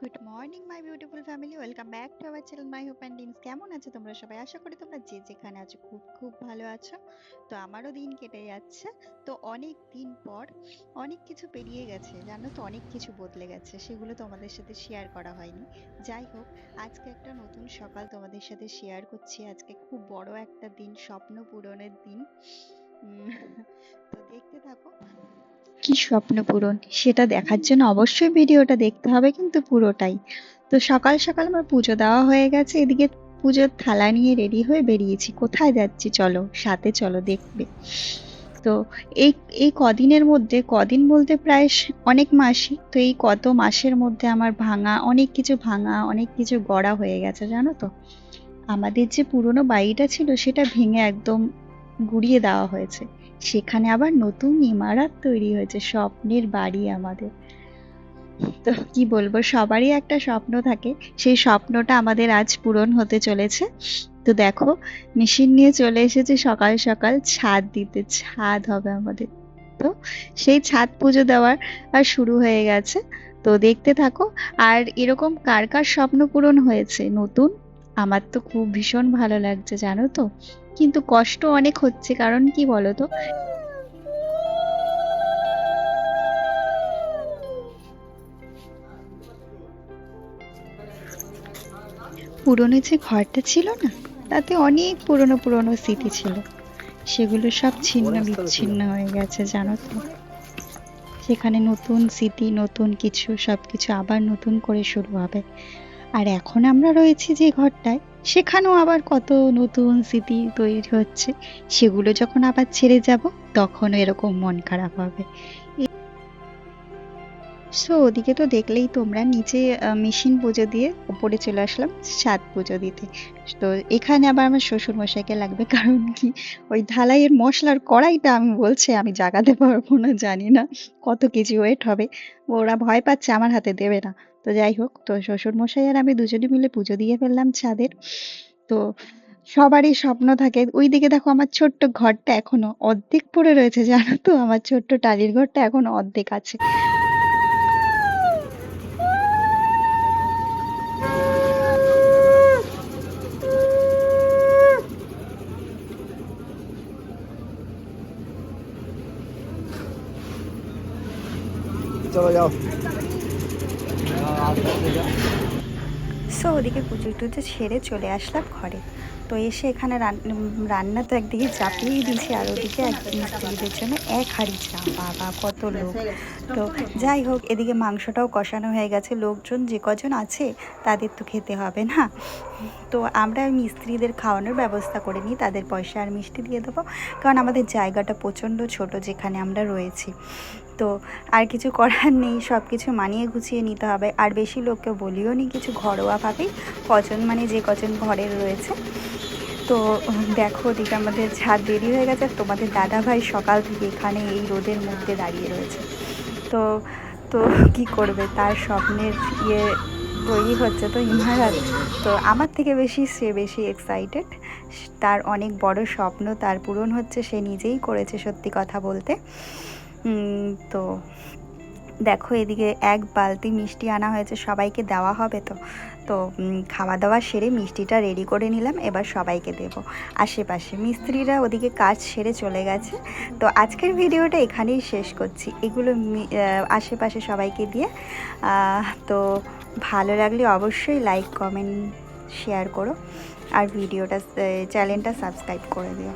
Good morning my beautiful family welcome back to our channel my hope and dreams কেমন আছো তোমরা সবাই? আশা করি তোমরা যে যেখানে আছো খুব খুব ভালো আছো। তো আমারও দিন কেটে যাচ্ছে। তো অনেক দিন পর অনেক কিছু পেরিয়ে গেছে। জানো তো, অনেক কিছু বদলে গেছে। সেগুলো তোমাদের সাথে শেয়ার করা হয়নি। যাই হোক, আজকে একটা নতুন সকাল তোমাদের সাথে শেয়ার করছি। আজকে খুব বড় একটা দিন, স্বপ্ন পূরণের দিন। তো দেখতে থাকো। কি স্বপ্ন পূরণ? সেটা দেখার জন্য অবশ্যই ভিডিওটা দেখতে হবে কিন্তু পুরোটাই। তো সকাল সকাল আমার পুজো দেওয়া হয়ে গেছে, এদিকে পুজোর থালা নিয়ে রেডি হয়ে বেরিয়েছি। কোথায় যাচ্ছি চলো, সাথে চলো দেখবে। তো এই এই কদিনের মধ্যে, কদিন বলতে প্রায় অনেক মাসই, তো এই কত মাসের মধ্যে আমার ভাঙা, অনেক কিছু ভাঙা, অনেক কিছু গড়া হয়ে গেছে, জানো তো? আমাদের যে পুরনো বাড়িটা ছিল, সেটা ভেঙে একদম গুড়িয়ে দেওয়া হয়েছে। সেখানে আবার নতুন ইমারত তৈরি হয়েছে, স্বপ্নের বাড়ি আমাদের। তো কি বলব, সবারই একটা স্বপ্ন থাকে। সেই স্বপ্নটা আমাদের আজ পূরণ হতে চলেছে। তো দেখো, মেশিন নিয়ে চলে এসেছে, সকাল সকাল ছাদ দিতে, ছাদ হবে আমাদের। তো সেই ছাদ পুজো দেওয়ার আর শুরু হয়ে গেছে। তো দেখতে থাকো, আর এরকম কার কার স্বপ্ন পূরণ হয়েছে? নতুন আমার তো খুব ভীষণ ভালো লাগছে জানো তো। কিন্তু কষ্ট অনেক হচ্ছে কারণ কি বলো তো পুরনো যে ঘরটা ছিল না তাতে অনেক পুরনো পুরনো স্মৃতি ছিল। সেগুলো সব ছিন্ন বিচ্ছিন্ন হয়ে গেছে জানো তো। সেখানে নতুন স্মৃতি নতুন কিছু সব কিছু আবার নতুন করে শুরু হবে। আর এখন আমরা রয়েছি যে ঘরটায়, সেখানেও আবার কত নতুন স্মৃতি তৈরি হচ্ছে। সেগুলো যখন আবার ছেড়ে যাব, তখনও এরকম মন খারাপ হবে। সো ওদিকে তো দেখলেই তোমরা নিচে মেশিন পুজো দিয়ে ওপরে চলে আসলাম ছাদ পুজো দিতে। তো এখানে আবার আমার শ্বশুর মশাইকে লাগবে কারণ কি ওই ঢালাইয়ের মশলার কড়াইটা আমি বলছে, আমি জাগাতে পারব না, জানি না কত কেজি ওয়েট হবে। ওরা ভয় পাচ্ছে, আমার হাতে দেবে না। তো যাই হোক, তো শ্বশুর মশাই আর আমি দুজনে মিলে পুজো দিয়ে ফেললাম ছাদের। তো সবারই স্বপ্ন থাকে, ওইদিকে দেখো আমার ছোট্ট ঘরটা এখনও অর্ধেক পড়ে রয়েছে, জানো তো? আমার ছোট্ট টালির ঘরটা এখনও অর্ধেক আছে। চলো যাও। সো ওদিকে পুজো টুজো ছেড়ে চলে আসলাম ঘরে। তো এসে এখানে রান্না তো একদিকে চাপিয়েই দিয়েছি, আর ওদিকে এক জন্য এক হাড়ি চা। বাবা, কত লোক। তো যাই হোক, এদিকে মাংসটাও কষানো হয়ে গেছে। লোকজন যে কজন আছে, তাদের তো খেতে হবে না। তো আমরা মিস্ত্রিদের খাওয়ানোর ব্যবস্থা করে নিই, তাদের পয়সা আর মিষ্টি দিয়ে দেবো। কারণ আমাদের জায়গাটা প্রচণ্ড ছোট, যেখানে আমরা রয়েছি। তো আর কিছু করার নেই সব কিছু মানিয়ে গুছিয়ে নিতে হবে। আর বেশি লোককে বলিও নি, কিছু ঘরোয়াভাবেই কজন মানে যে কজন ঘরের রয়েছে। তো দেখো, ওদিকে আমাদের ছাদ দেরি হয়ে গেছে। তোমাদের দাদা ভাই সকাল থেকে এখানে এই রোদের মধ্যে দাঁড়িয়ে রয়েছে। তো তো কি করবে? তার স্বপ্নের ইয়ে তৈরি হচ্ছে তো ইমারাত। তো আমার থেকে বেশি সে বেশি এক্সাইটেড তার অনেক বড় স্বপ্ন তার পূরণ হচ্ছে, সে নিজেই করেছে সত্যি কথা বলতে। তো দেখো এদিকে এক বালতি মিষ্টি আনা হয়েছে, সবাইকে দেওয়া হবে তো। তো খাওয়া দাওয়া সেরে মিষ্টিটা রেডি করে নিলাম, এবার সবাইকে দেব। আশেপাশে মিস্ত্রিরা ওদিকে কাজ সেরে চলে গেছে। তো আজকের ভিডিওটা এখানেই শেষ করছি। এগুলো আশেপাশে সবাইকে দিয়ে তো ভালো লাগলে অবশ্যই লাইক কমেন্ট শেয়ার করো। আর ভিডিওটা চ্যানেলটা সাবস্ক্রাইব করে দিও।